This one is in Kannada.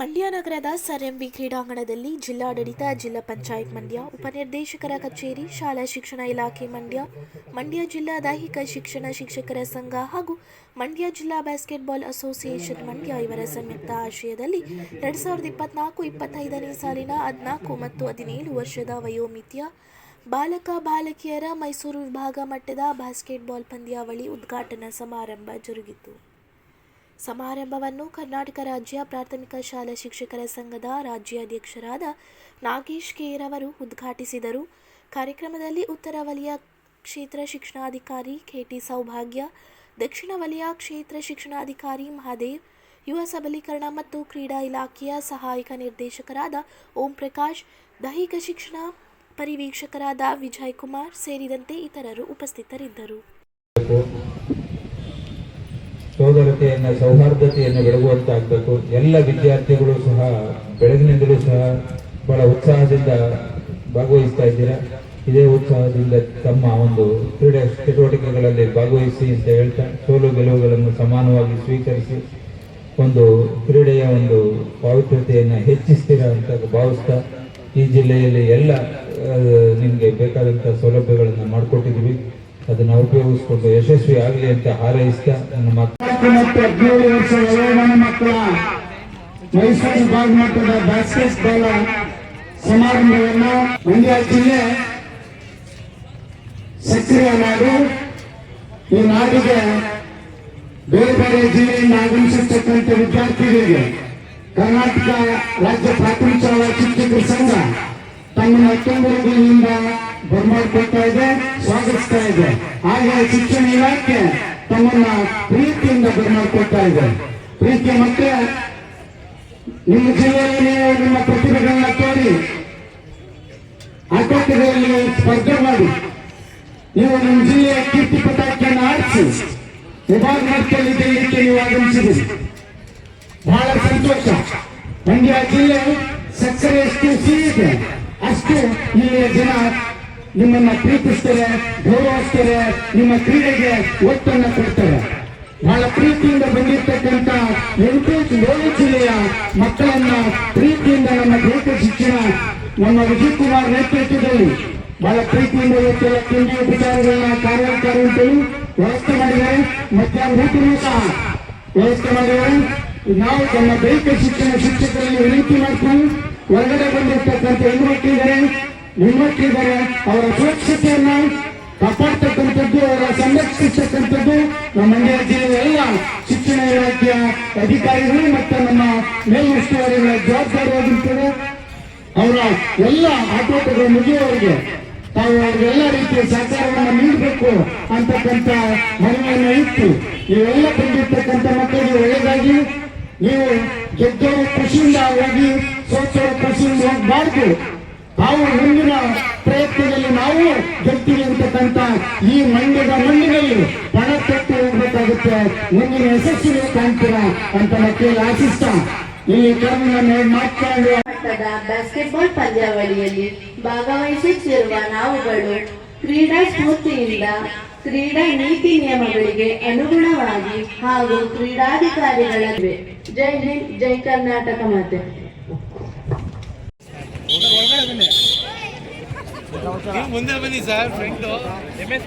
ಮಂಡ್ಯ ನಗರದ ಸರ್ ಎಂಬಿ ಕ್ರೀಡಾಂಗಣದಲ್ಲಿ ಜಿಲ್ಲಾಡಳಿತ, ಜಿಲ್ಲಾ ಪಂಚಾಯತ್ ಮಂಡ್ಯ, ಉಪನಿರ್ದೇಶಕರ ಕಚೇರಿ, ಶಾಲಾ ಶಿಕ್ಷಣ ಇಲಾಖೆ ಮಂಡ್ಯ ಮಂಡ್ಯ ಜಿಲ್ಲಾ ದೈಹಿಕ ಶಿಕ್ಷಣ ಶಿಕ್ಷಕರ ಸಂಘ ಹಾಗೂ ಮಂಡ್ಯ ಜಿಲ್ಲಾ ಬ್ಯಾಸ್ಕೆಟ್ಬಾಲ್ ಅಸೋಸಿಯೇಷನ್ ಮಂಡ್ಯ ಇವರ ಸಂಯುಕ್ತ ಆಶ್ರಯದಲ್ಲಿ ಎರಡು ಸಾವಿರದ ಇಪ್ಪತ್ನಾಲ್ಕು ಇಪ್ಪತ್ತೈದನೇ ಸಾಲಿನ ಹದಿನಾಲ್ಕು ಮತ್ತು ಹದಿನೇಳು ವರ್ಷದ ವಯೋಮಿತಿಯ ಬಾಲಕ ಬಾಲಕಿಯರ ಮೈಸೂರು ವಿಭಾಗ ಮಟ್ಟದ ಬ್ಯಾಸ್ಕೆಟ್ಬಾಲ್ ಪಂದ್ಯಾವಳಿ ಉದ್ಘಾಟನಾ ಸಮಾರಂಭ ಜರುಗಿತು. ಸಮಾರಂಭವನ್ನು ಕರ್ನಾಟಕ ರಾಜ್ಯ ಪ್ರಾಥಮಿಕ ಶಾಲಾ ಶಿಕ್ಷಕರ ಸಂಘದ ರಾಜ್ಯಾಧ್ಯಕ್ಷರಾದ ನಾಗೇಶ್ ಕೆರವರು ಉದ್ಘಾಟಿಸಿದರು. ಕಾರ್ಯಕ್ರಮದಲ್ಲಿ ಉತ್ತರ ವಲಯ ಕ್ಷೇತ್ರ ಶಿಕ್ಷಣಾಧಿಕಾರಿ ಕೆಟಿ ಸೌಭಾಗ್ಯ, ದಕ್ಷಿಣ ವಲಯ ಕ್ಷೇತ್ರ ಶಿಕ್ಷಣಾಧಿಕಾರಿ ಮಹಾದೇವ್, ಯುವ ಸಬಲೀಕರಣ ಮತ್ತು ಕ್ರೀಡಾ ಇಲಾಖೆಯ ಸಹಾಯಕ ನಿರ್ದೇಶಕರಾದ ಓಂ ಪ್ರಕಾಶ್ ದೈಹಿಕ ಶಿಕ್ಷಣ ಪರಿವೀಕ್ಷಕರಾದ ವಿಜಯ್ ಕುಮಾರ್ ಸೇರಿದಂತೆ ಇತರರು ಉಪಸ್ಥಿತರಿದ್ದರು. ಸೋದರತೆಯನ್ನು, ಸೌಹಾರ್ದತೆಯನ್ನು ಬೆಳಗುವಂತಾಗಬೇಕು ಎಲ್ಲ ವಿದ್ಯಾರ್ಥಿಗಳು ಸಹ, ಬೆಳಗಿನಿಂದಲೂ ಸಹ ಬಹಳ ಉತ್ಸಾಹದಿಂದ ಭಾಗವಹಿಸ್ತಾ ಇದ್ದೀರಾ? ಇದೇ ಉತ್ಸಾಹದಿಂದ ತಮ್ಮ ಒಂದು ಕ್ರೀಡೆ ಚಟುವಟಿಕೆಗಳಲ್ಲಿ ಭಾಗವಹಿಸಿ ಅಂತ ಹೇಳ್ತಾ, ಸೋಲು ಗೆಲುವುಗಳನ್ನು ಸಮಾನವಾಗಿ ಸ್ವೀಕರಿಸಿ ಒಂದು ಕ್ರೀಡೆಯ ಒಂದು ಪಾವಿತ್ರ್ಯತೆಯನ್ನು ಹೆಚ್ಚಿಸ್ತೀರಾ ಅಂತ ಭಾವಿಸ್ತಾ, ಈ ಜಿಲ್ಲೆಯಲ್ಲಿ ಎಲ್ಲ ನಿಮಗೆ ಬೇಕಾದಂಥ ಸೌಲಭ್ಯಗಳನ್ನು ಮಾಡಿಕೊಟ್ಟಿದ್ದೀವಿ. ಅದನ್ನು ಉಪಯೋಗಿಸ್ಕೊಂಡು ಯಶಸ್ವಿ ಆಗಲಿ ಅಂತ ಹಾರೈಸ್ತಾ ನನ್ನ ಮಾತು ಹತ್ತು ಮತ್ತು ಹದಿನೇಳು ವರ್ಷ ವಯೋಮಾನ ಮಕ್ಕಳ ಮೈಸೂರು ವಿಭಾಗ ಮಟ್ಟದ ಬ್ಯಾಸ್ಕೆಟ್ ಬಾಲ್ ಸಮಾರಂಭವನ್ನು ಮಂಡ್ಯ ಜಿಲ್ಲೆ ಸಕ್ರಿಯ ನಾಡು ಈ ನಾಡಿಗೆ ಬೇರೆ ಬೇರೆ ಜಿಲ್ಲೆಯಿಂದ ಆಗಮಿಸಿರ್ತಕ್ಕಂಥ ವಿದ್ಯಾರ್ಥಿಗಳಿಗೆ ಕರ್ನಾಟಕ ರಾಜ್ಯ ಪ್ರಾಥಮಿಕ ಶಾಲಾ ಶಿಕ್ಷಕರ ಸಂಘ ತಮ್ಮನ್ನು ಅತ್ತೊಂಬರದಿಂದ ಬರಮಾಡ್ಕೊಳ್ತಾ ಇದೆ. ಸ್ವಾಗತಿಸ್ತಾ ಇದೆ. ಹಾಗೆ ಶಿಕ್ಷಣ ಇಲಾಖೆ ತಮ್ಮನ್ನ ಪ್ರೀತಿಯಿಂದ ಬರಮಾಡ್ಕೊಳ್ತಾ ಇದೆ. ಪ್ರೀತಿಯ ಮತ್ತೆ ನಿಮ್ಮ ಜಿಲ್ಲೆಯಲ್ಲಿ ನಿಮ್ಮ ಪ್ರತಿಭೆಗಳನ್ನ ತೋರಿ ಸ್ಪರ್ಧೆ ಮಾಡಿ ನೀವು ನಿಮ್ಮ ಜಿಲ್ಲೆಯ ಕೀರ್ತಿ ಪತಾಕೆಯನ್ನು ಆರಿಸಿ ವಿಭಾಗ ಮಟ್ಟದಲ್ಲಿ ಗೆಲ್ಲಲಿಕ್ಕೆ ನೀವು ಬಹಳ ಸಂತೋಷ. ಮಂಡ್ಯ ಜಿಲ್ಲೆ ಸಕ್ಕರೆ ಎಷ್ಟು ಸಿಹಿ ಇದೆ, ಅಷ್ಟು ಇಲ್ಲಿಯ ಜನ ನಿಮ್ಮನ್ನ ಪ್ರೀತಿಸ್ತಾರೆ, ಗೌರವಿಸ್ತಾರೆ, ನಿಮ್ಮ ಕ್ರೀಡೆಗೆ ಒತ್ತನ್ನ ಕೊಡ್ತೇವೆ ಬಹಳ ಪ್ರೀತಿಯಿಂದ ಬಂದಿರತಕ್ಕಂತ ಎಂಟು ಗೋವಾ ಜಿಲ್ಲೆಯ ಮಕ್ಕಳನ್ನ ಪ್ರೀತಿಯಿಂದ ನಮ್ಮ ದೈಹಿಕ ಶಿಕ್ಷಣ, ನಮ್ಮ ವಿಜಯ್ ಕುಮಾರ್ ನೇತೃತ್ವದಲ್ಲಿ ಬಹಳ ಪ್ರೀತಿಯಿಂದ ಇವತ್ತೆಲ್ಲ ತಿಂಡಿ ಉಪಚಾರಗಳನ್ನ ಅಂತೇಳಿ ವ್ಯವಸ್ಥೆ ಮಾಡಿದ್ದಾರೆ. ಮಧ್ಯಾಹ್ನ ಊಟನೂ ಸಹ ವ್ಯವಸ್ಥೆ ಮಾಡಿದ್ದಾರೆ. ನಾವು ನಮ್ಮ ದೈಹಿಕ ಶಿಕ್ಷಣ ಶಿಕ್ಷಕರಲ್ಲಿ ವಿನಂತಿ ಮಾಡ್ತೀವಿ ಹೊರಗಡೆ ಬಂದಿರ್ತಕ್ಕಂಥ ಹೆಣ್ಮಕ್ಳಿದ್ದಾರೆ ಹೆಣ್ಮಕ್ಳಿದ್ದಾರೆ ಅವರ ಸುರಕ್ಷತೆಯನ್ನ ಕಾಪಾಡ್ತಕ್ಕಂಥದ್ದು, ಅವರ ಸಂರಕ್ಷಿಸ್ತಕ್ಕಂಥದ್ದು ನಮ್ಮ ಮಂಡ್ಯ ಜಿಲ್ಲೆಯ ಎಲ್ಲ ಶಿಕ್ಷಣ ಇಲಾಖೆಯ ಅಧಿಕಾರಿಗಳು ಮತ್ತು ನಮ್ಮ ಮೇಲುಸ್ತುವಾರಿಗಳ ಜವಾಬ್ದಾರಿಯಾಗಿರ್ತದೆ ಅವರ ಎಲ್ಲ ಆಟೋಟಗಳು ಮುಗಿಯುವವರೆಗೆ ತಾವು ಎಲ್ಲ ರೀತಿಯ ಸಹಕಾರವನ್ನು ನೀಡಬೇಕು ಅಂತಕ್ಕಂಥ ಮನವಿಯನ್ನು ಇಟ್ಟು ಇವೆಲ್ಲ ಬಂದಿರ್ತಕ್ಕಂಥ ಮಕ್ಕಳಿಗೆ ಒಳ್ಳೆಯದಾಗಿ, ನೀವು ಗೆದ್ದವರು ಖುಷಿಯಿಂದ ಹೋಗಿ ಸೋತವರು ಖುಷಿಯಿಂದ ಹೋಗಬಾರ್ದು. ತಾವು ಮುಂದಿನ ಪ್ರಯತ್ನದಲ್ಲಿ ನಾವು ಗೆಲ್ತೀವಿ ಅಂತಕ್ಕಂಥ ಈ ಮಂಡ್ಯದ ಮಣ್ಣಿನಲ್ಲಿ ಪಣ ತೊಟ್ಟು ಹೋಗ್ಬೇಕಾಗುತ್ತೆ. ಮುಂದಿನ ಯಶಸ್ಸಿನ ಕಾಣ್ತೀರಾ ಅಂತ ಮಕ್ಕಳಿಗೆ ಆಶಿಸ್ತಾ. ಈ ಕರ್ಮವನ್ನು ಮಾತನಾಡುವ ಬ್ಯಾಸ್ಕೆಟ್ಬಾಲ್ ಪಂದ್ಯಾವಳಿಯಲ್ಲಿ ಭಾಗವಹಿಸುತ್ತಿರುವ ನಾವುಗಳು ಕ್ರೀಡಾ ಸ್ಫೂರ್ತಿಯಿಂದ ಕ್ರೀಡಾ ನೀತಿ ನಿಯಮಗಳಿಗೆ ಅನುಗುಣವಾಗಿ ಹಾಗೂ ಕ್ರೀಡಾಧಿಕಾರಿಗಳಿವೆ ಜೈ ಹಿಂದ್ ಜೈ ಕರ್ನಾಟಕ ಮಾತೆ. ನೀವು ಮುಂದೆ ಬನ್ನಿ ಸರ್ ಫ್ರೆಂಡು ಎಂ ಎಸ್